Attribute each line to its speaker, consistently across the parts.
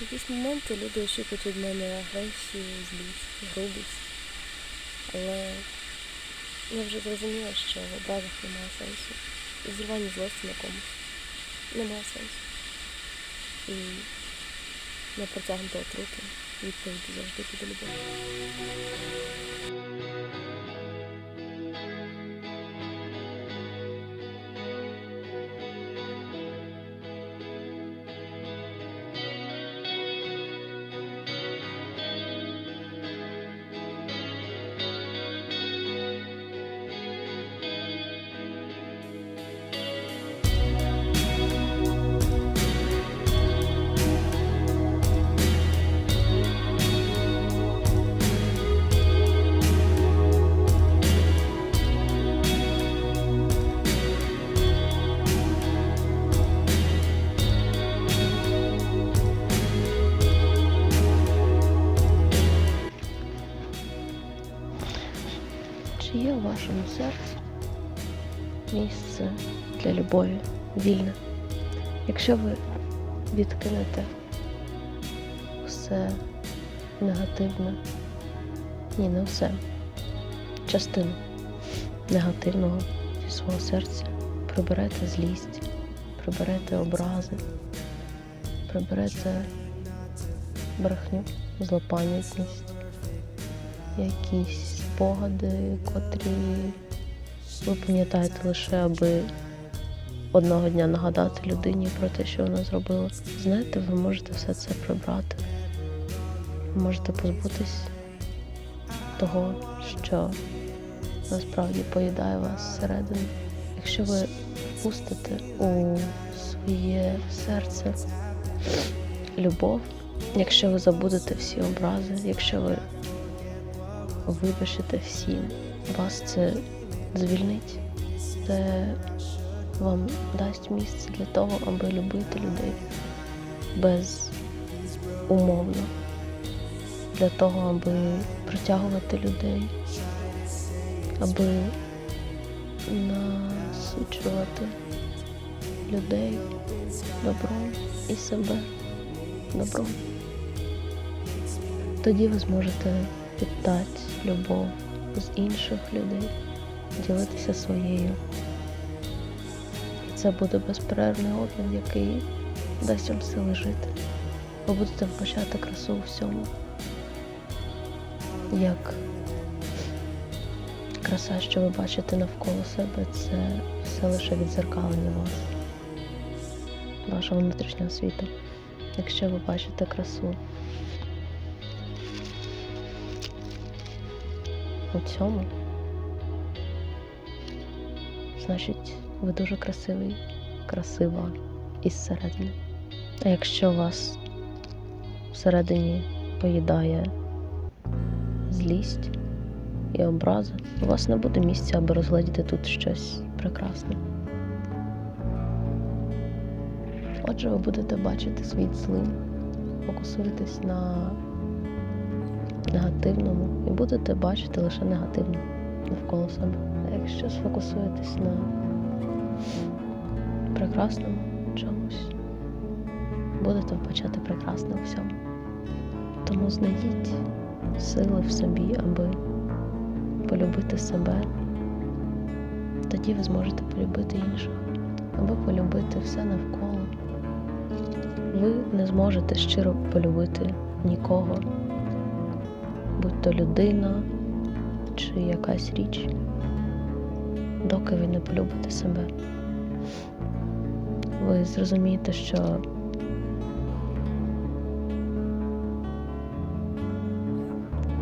Speaker 1: В якісь моменти люди очікують від мене агресію, злість, грубість. Але я вже зрозуміла, що в образах немає сенсу. І зірвання злості на комусь немає сенсу. І на протягнуту отруту відповідь завжди буде любов.
Speaker 2: Є у вашому серці місце для любові вільне? Якщо ви відкинете все негативне, ні, не все, частину негативного зі свого серця, приберете злість, приберете образи, приберете брехню, злопам'ятність, якісь спогади, котрі ви пам'ятаєте лише, аби одного дня нагадати людині про те, що вона зробила. Знаєте, ви можете все це прибрати. Ви можете позбутись того, що насправді поїдає вас зсередини. Якщо ви впустите у своє серце любов, якщо ви забудете всі образи, якщо ви вибачите всім, вас це звільнить. Це вам дасть місце для того, аби любити людей безумовно, для того, аби притягувати людей, аби насичувати людей добром і себе добром. Тоді ви зможете питати любов з інших людей, ділитися своєю. Це буде безперервний обмін, який дасть вам сили жити. Ви будете вбачати красу у всьому. Як краса, що ви бачите навколо себе, це все лише відзеркалення вас, вашого внутрішнього світу. Якщо ви бачите красу у цьому, значить, ви дуже красивий, красива із середини. А якщо вас всередині поїдає злість і образа, у вас не буде місця, аби розгледіти тут щось прекрасне. Отже, ви будете бачити світ злим, фокусуєтесь на негативному будете бачити лише негативне навколо себе. А якщо сфокусуєтесь на прекрасному чомусь, будете вбачати прекрасне у всьому. Тому знайдіть сили в собі, аби полюбити себе. Тоді ви зможете полюбити інших, аби полюбити все навколо. Ви не зможете щиро полюбити нікого, будь то людина чи якась річ, доки ви не полюбите себе. Ви зрозумієте, що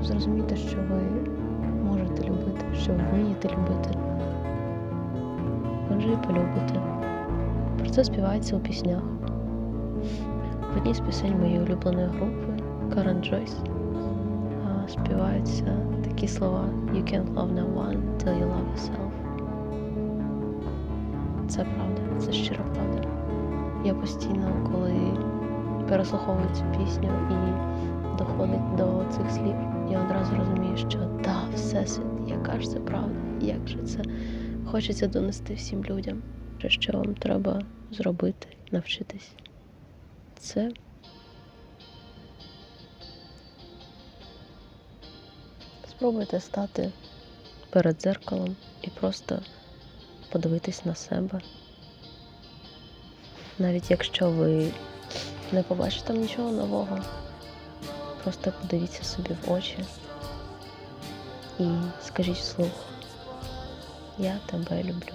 Speaker 2: зрозумієте, що ви можете любити, що ви вмієте любити. Отже, і полюбите. Про це співається у піснях. В одній з пісень моєї улюбленої групи Карен Джойс співаються такі слова You can't love no one till you love yourself. Це правда, це щира правда. Я постійно, коли переслуховую цю пісню і доходить до цих слів, я одразу розумію, що да, всесвіт, яка ж це правда, як же це хочеться донести всім людям, що вам треба зробити, навчитись. Це
Speaker 3: Спробуйте стати перед дзеркалом і просто подивитись на себе. Навіть якщо ви не побачите нічого нового, просто подивіться собі в очі і скажіть вслух, я тебе люблю.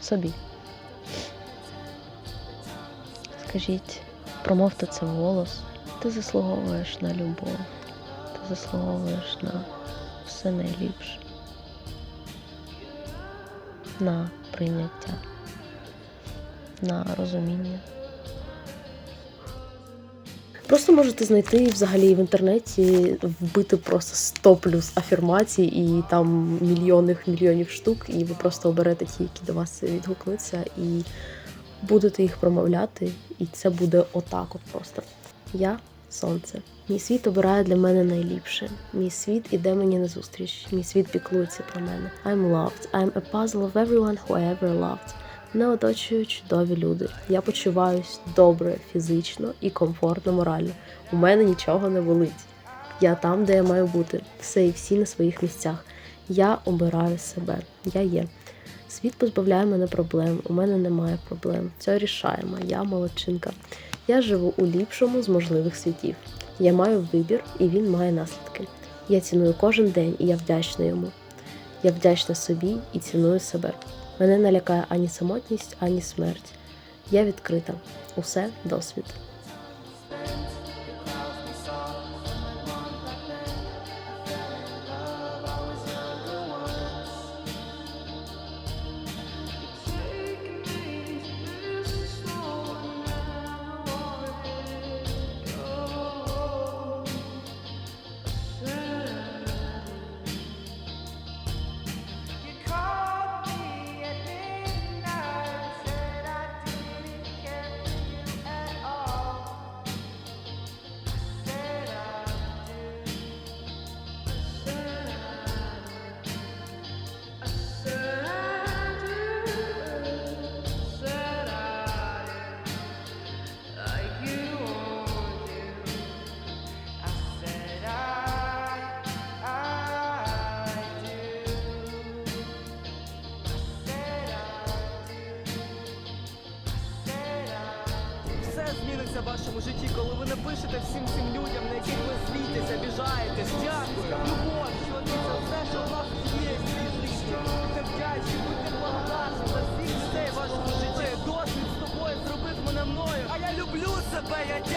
Speaker 3: Собі. Скажіть, промовте це вголос. Ти заслуговуєш на любов, заслуговуєш на все найліпше, на прийняття, на розуміння.
Speaker 2: Просто можете знайти взагалі в інтернеті, вбити просто 100 плюс афірмацій і там мільйонних мільйонів штук, і ви просто оберете ті, які до вас відгукнуться, і будете їх промовляти, і це буде отак, от просто. Я сонце. Мій світ обирає для мене найліпше. Мій світ іде мені назустріч. Мій світ піклується про мене. I'm loved. I'm a puzzle of everyone who ever loved. Мене оточують чудові люди. Я почуваюсь добре фізично і комфортно морально. У мене нічого не болить. Я там, де я маю бути. Все і всі на своїх місцях. Я обираю себе. Я є. Світ позбавляє мене проблем. У мене немає проблем. Все рішаємо. Я молодчинка. Я живу у ліпшому з можливих світів. Я маю вибір, і він має наслідки. Я ціную кожен день, і я вдячна йому. Я вдячна собі і ціную себе. Мене не лякає ані самотність, ані смерть. Я відкрита. Усе досвід.
Speaker 1: Зміниться в вашому житті, коли ви напишете всім цим людям, на яких ви світитесь, біжаєтесь. Дякую. Любов, що це все, що у нас є в цій житті. Будьте вдячні, будьте благодарні за всіх людей в вашому житті. Досвід з тобою зробив мене мною. А я люблю себе, я.